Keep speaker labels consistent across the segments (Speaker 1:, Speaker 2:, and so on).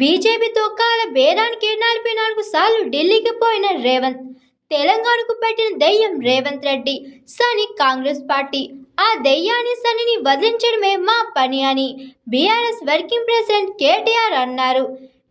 Speaker 1: బీజేపీతో కాల బేరానికి నలభై నాలుగు సార్లు ఢిల్లీకి పోయిన రేవంత్ తెలంగాణకు పెట్టిన దెయ్యం రేవంత్ రెడ్డి సని కాంగ్రెస్ పార్టీ. ఆ దెయ్యాన్ని సనిని వదిలించడమే మా పని అని బీఆర్ఎస్ వర్కింగ్ ప్రెసిడెంట్ కేటీఆర్ అన్నారు.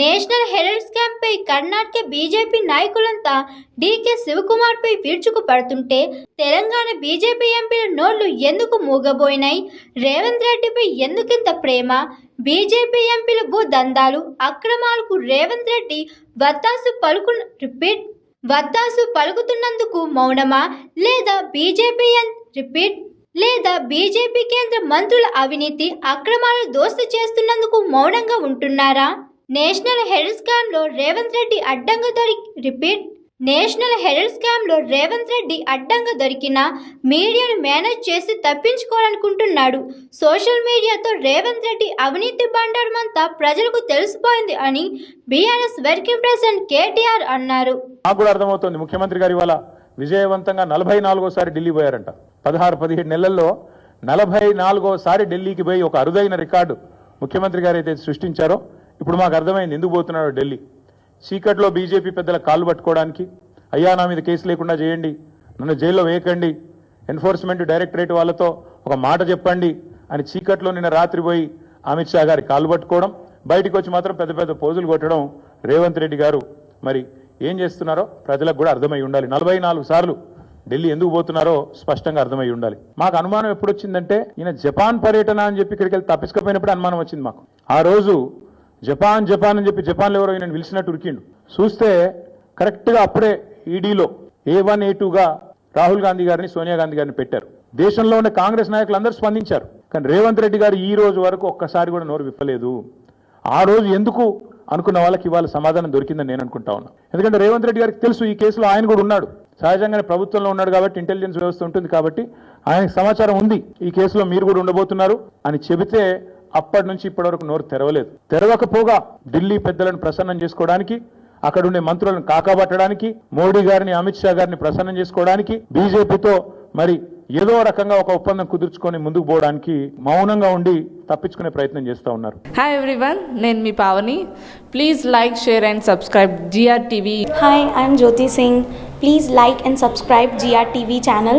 Speaker 1: నేషనల్ హెరాల్డ్ స్కామ్ పై కర్ణాటక బీజేపీ నాయకులంతా డీకే శివకుమార్ పై విరుచుకుపడుతుంటే తెలంగాణ బీజేపీ ఎంపీల నోళ్ళు ఎందుకు మూగబోయినాయి? రేవంత్ రెడ్డిపై ఎందుకింత ప్రేమ? బీజేపీ ఎంపీల భూ దందాలు అక్రమాలకు రేవంత్ రెడ్డి వత్తాసు పలుకు రిపీట్ వత్తాసు పలుకుతున్నందుకు మౌనమా? లేదా బీజేపీ రిపీట్ లేదా బీజేపీ కేంద్ర మంత్రుల అవినీతి అక్రమాలు దోస్తు చేస్తున్నందుకు మౌనంగా ఉంటున్నారా? నేషనల్ హెరాల్డ్ రేవంత్ రెడ్డి అడ్డంగా దొరికి రిపీట్ నేషనల్ హెరాల్డ్ స్కామ్లో రేవంత్ రెడ్డి అడ్డంగా దొరికిన మీడియాను మేనేజ్ చేసి తప్పించుకోవాలనుకుంటున్నాడు. సోషల్ మీడియాతో రేవంత్ రెడ్డి అవినీతి బండారమంతా ప్రజలకు తెలిసిపోయింది అని బీఆర్ఎస్ వర్కింగ్ ప్రెసిడెంట్ కేటీఆర్ అన్నారు.
Speaker 2: నాకు కూడా అర్థమవుతుంది. ముఖ్యమంత్రి గారు ఇవాళ విజయవంతంగా నలభై నాలుగోసారి ఢిల్లీ పోయారంట. పదహారు పదిహేడు నెలల్లో నలభై నాలుగోసారి ఢిల్లీకి పోయి ఒక అరుదైన రికార్డు ముఖ్యమంత్రి గారు అయితే సృష్టించారో ఇప్పుడు మాకు అర్థమైంది. ఎందుకు పోతున్నాడో ఢిల్లీ? చీకట్లో బీజేపీ పెద్దల కాళ్ళు పట్టుకోవడానికి అయ్యా నా మీద కేసు లేకుండా చేయండి నన్ను జైల్లో వేయకండి ఎన్ఫోర్స్మెంట్ డైరెక్టరేట్ వాళ్ళతో ఒక మాట చెప్పండి అని చీకట్లో నిన్న రాత్రి పోయి అమిత్ షా గారి కాళ్ళు పట్టుకోవడం బయటికి వచ్చి మాత్రం పెద్ద పెద్ద పోజులు కొట్టడం రేవంత్ రెడ్డి గారు. మరి ఏం చేస్తున్నారో ప్రజలకు కూడా అర్థమై ఉండాలి. నలభై నాలుగు సార్లు ఢిల్లీ ఎందుకు పోతున్నారో స్పష్టంగా అర్థమై ఉండాలి. మాకు అనుమానం ఎప్పుడు వచ్చిందంటే ఈయన జపాన్ పర్యటన అని చెప్పి ఇక్కడికి వెళ్ళి తప్పించకపోయినప్పుడు అనుమానం వచ్చింది మాకు. ఆ రోజు జపాన్ జపాన్ అని చెప్పి జపాన్లో ఎవరో నేను పిలిచినట్టు ఉరికిండు. చూస్తే కరెక్ట్గా అప్పుడే ఈడీలో ఏ వన్ ఏ టూగా రాహుల్ గాంధీ గారిని సోనియా గాంధీ గారిని పెట్టారు. దేశంలో ఉన్న కాంగ్రెస్ నాయకులు అందరూ స్పందించారు. కానీ రేవంత్ రెడ్డి గారు ఈ రోజు వరకు ఒక్కసారి కూడా నోరు విప్పలేదు. ఆ రోజు ఎందుకు అనుకున్న వాళ్ళకి ఇవాళ సమాధానం దొరికిందని నేను అనుకుంటా ఉన్నా. ఎందుకంటే రేవంత్ రెడ్డి గారికి తెలుసు ఈ కేసులో ఆయన కూడా ఉన్నాడు. సహజంగానే ప్రభుత్వంలో ఉన్నాడు కాబట్టి ఇంటెలిజెన్స్ వ్యవస్థ ఉంటుంది కాబట్టి ఆయనకు సమాచారం ఉంది. ఈ కేసులో మీరు కూడా ఉండబోతున్నారు అని చెబితే అప్పటి నుంచి ఇప్పటి వరకు నోరు తెరవలేదు తెరవకపోగా ఢిల్లీ పెద్దలను ప్రసన్నం చేసుకోవడానికి అక్కడ ఉండే మంత్రులను కాకాబట్టడానికి మోడీ గారిని అమిత్ షా గారిని ప్రసన్నం చేసుకోవడానికి బీజేపీతో మరి ఏదో రకంగా ఒక ఒప్పందం కుదుర్చుకొని ముందుకు పోవడానికి మౌనంగా ఉండి తప్పించుకునే ప్రయత్నం చేస్తూ ఉన్నారు
Speaker 3: హాయ్ ఎవ్రీవన్ నేను మీ Pavani please like share and subscribe GR TV
Speaker 4: Hi, I'm Jyoti Singh. Please like and subscribe GRTV channel.